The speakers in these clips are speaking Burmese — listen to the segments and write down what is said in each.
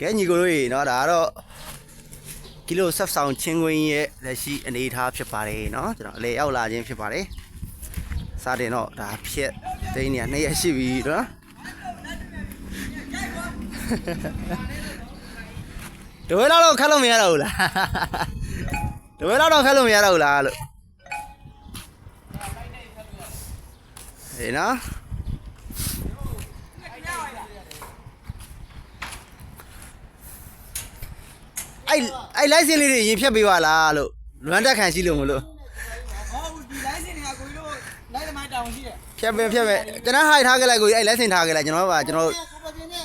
ကဲညီကိုတို့ရေနော်ဒါကတော့ကီလိုဆက်ဆောင်ချင်းခွင်းရဲ့လက်ရှိအနေအထားဖြစ်ပါတယ်နော်ကျွန်တော်အလေရောက်လာခြင်းဖြစ်ပါတယ်စတင်တော့ဒါဖြက်တိန်းနေရနှစ်ရက်ရှိပြီနော်တဝဲလောက်တော့ခက်လို့မရတော့ဘူးလားတဝဲလောက်တော့ခက်လို့မရတော့ဘူးလားလို့ဟေးနော် အဲ့အဲ့လိုင်စင်လေးတွေရင်ဖြတ်ပေးပါလားလို့လွမ်းတက်ခံရှိလို့မလို့ဟောဒီလိုင်းစင်တွေကကိုကြီးတို့လိုက်သမိုင်းတောင်းရှိတယ်ဖြတ်ပဲဖြတ်ပဲကျွန်တော်ဟိုက်ထားခဲ့လိုက်ကိုကြီးအဲ့လိုင်စင်ထားခဲ့လိုက်ကျွန်တော်ကကျွန်တော်ကိုပကင်းနဲ့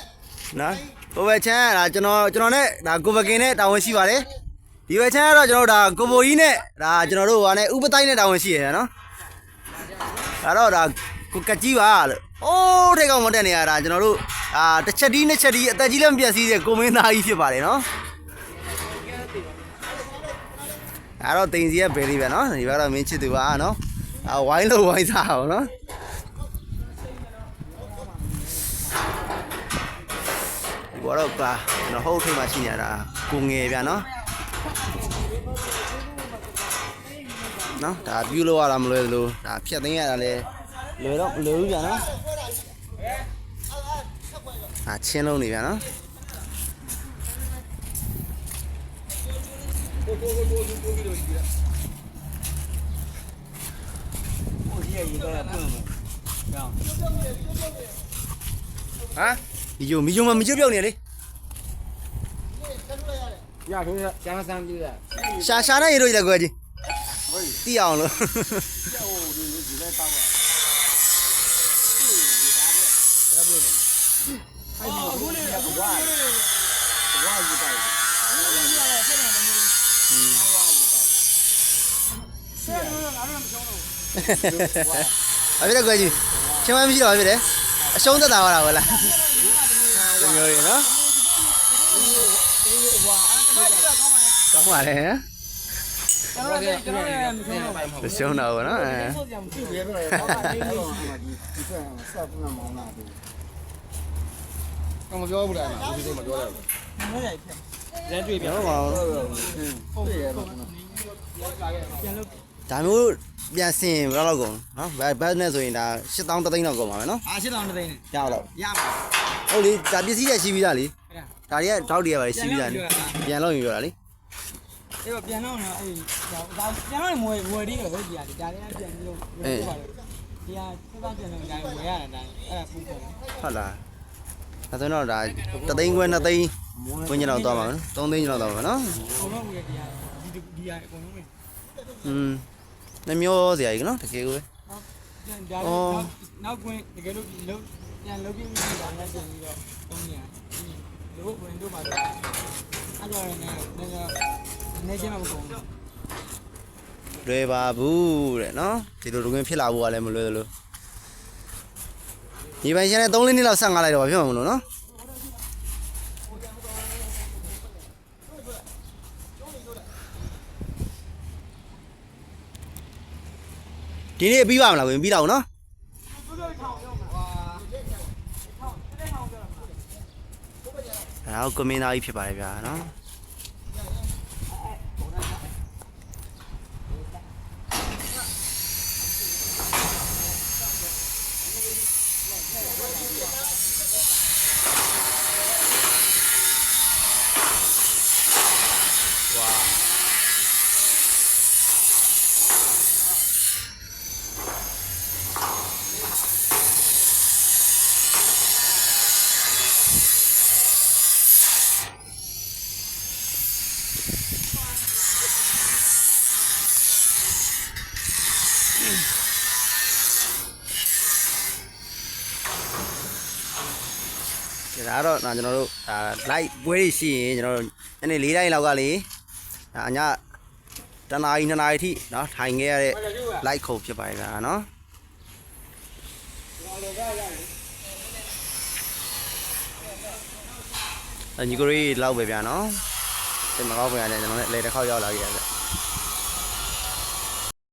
နော်ကိုပဲချမ်းကဒါကျွန်တော်ကျွန်တော်နဲ့ဒါကိုဘကင်နဲ့တာဝန်ရှိပါတယ်ဒီပဲချမ်းကတော့ကျွန်တော်ဒါကိုဘိုကြီးနဲ့ဒါကျွန်တော်တို့ဟာနဲ့ဥပတိုင်းနဲ့တာဝန်ရှိရယ်နော်ဒါတော့ဒါကိုကကြီးပါလို့အိုးထိတ်ကောင်မတက်နေရတာကျွန်တော်တို့အာတစ်ချက်ဒီးနှစ်ချက်ဒီးအသက်ကြီးလည်းမပြတ်စည်းတဲ့ကိုမင်းသားကြီးဖြစ်ပါတယ်နော် အဲ့တော့တင်စီရဲ့ဘယ်လေးပဲနော်ဒီဘက်ကတော့မင်းချစ်သူပါနော်အာဝိုင်းလို့ဝိုင်းစားအောင်နော်ဒီဘောတော့ကကျွန်တော်ဟုတ်ထိတ်မှရှိနေတာကိုငယ်ဗျာနော်နော်ဒါပြုလို့ရတာမလွယ်သလိုဒါဖြတ်သိမ်းရတာလဲလွယ်တော့မလွယ်ဘူးဗျာနော်အာချင်းလုံးနေဗျာနော် ကိုကြီးရဲ့ရေတော့ပွင့်မယ်ကြောင်းဟမ်ဒီယိုမီယိုမမကျွတ်ပြောက်နေလေရထိုးရကျန်းစမ်းပြရရှာရှာနဲ့ရေတို့ရကွယ်ကြီးတီးအောင် လို့ဟိုဒီဒီလဲတောင်းရအခုလေအခုဝါဝါယူတိုင်းဆဲတော့ငါတို့မချောင်းတော့ဘာဖြစ်လဲကွယ်ကြီးချင်းမမရှိတော့ဘာဖြစ်လဲအရှုံးသက်တာပါလားဟုတ်လားဒီမျိုးရေနော်ကောင်းပါလေဟမ်ကျွန်တော်လည်းကျွန်တော်လည်းမချောင်းတော့ပါဘူးမရှုံးတော့ဘူးနော်အဲဆောက်ကြမကြည့်ရတော့ဟောတာလေးလေးရှိမှဒီဒီကဆက်ဖနာမောင်းလာတယ်တော့မပြောဘူးလားဒီစိတ်မပြောရဘူးမရိုက် ဖြစ်လက်တွေ့ပြပြောပါဦးဟုတ်တယ်ပြန်လို့ဒါမျိုးပြန်စင်ဘယ်လောက်ကုန်နော်ဘယ်ဘယ်နဲ့ဆိုရင်ဒါ8000တသိန်းလောက်ကုန်ပါမယ်နော်အားရှင်းအောင်တစ်သိန်းရအောင်လို့ရပါဟုတ်လေဒါပစ္စည်းတွေရှိပြီးသားလေအဲ့ဒါဒါတွေကတောက်တွေကပါလေရှိပြီးသားလေပြန်လို့ပြောတာလေအဲ့တော့ပြန်တော့နော်အဲ့ဒါပြန်တော့မွေမွေဒီတော့ဟုတ်ကြတယ်ဒါလည်းပြန်ပြီးတော့ပြောပါလေဒီဟာစပန်းပြန်တော့ဒါဝယ်ရတာဒါအဲ့ဒါပူပေါ်တယ်ဟုတ်လားဒါဆိုတော့ဒါတသိန်းခွဲ2သိန်း ခွင်းကျတော့သွားပါမယ်နော်3သိန်းကျတော့သွားပါမယ်နော်အကုန်လုံးဝယ်ဒီဟာဒီဒီဟာအကုန်လုံးဝယ်อืมနှမျိုးစရာကြီးနော်တကယ်ကိုပဲပြန်ဒါလည်းနောက်ကွင်းတကယ်လို့လုံးပြန်လုံးပြီးပြီးတာလည်းပြန်ပြီးတော့တုံးနေရလို့ဝင်တို့ပါတော့အဲ့တော့လည်းလည်းနေချင်းမကုန်ဘူးလွယ်ပါဘူးတဲ့နော်ဒီလိုလူငင်းဖြစ်လာဖို့ကလည်းမလွယ်သလိုဒီပိုင်းရှင်းနဲ့3လနှစ်လောက်ဆက်ငါလိုက်တော့ဖြစ်မှာမလို့နော် ဒီနေ့ပြီးပါမလားဝင်ပြီးတော့နော်အဲကွန်မင်းသားကြီးဖြစ်ပါတယ်ဗျာနော် ဒါကတော့ဒါကျွန်တော်တို့ဒါ light ပွဲတွေရှိရင်ကျွန်တော်တို့ညနေ၄တိုင်းလောက်ကလေဒါညတနာရီ2နာရီထိเนาะထိုင်ခဲ့ရတဲ့ light ခုံဖြစ်ပါတယ်ဗျာเนาะအညီကိုရီလောက်ပဲဗျာเนาะတင်မကောင်းပြန်တယ်ကျွန်တော်လည်းလေတစ်ခေါက်ရောက်လာခဲ့ရတယ်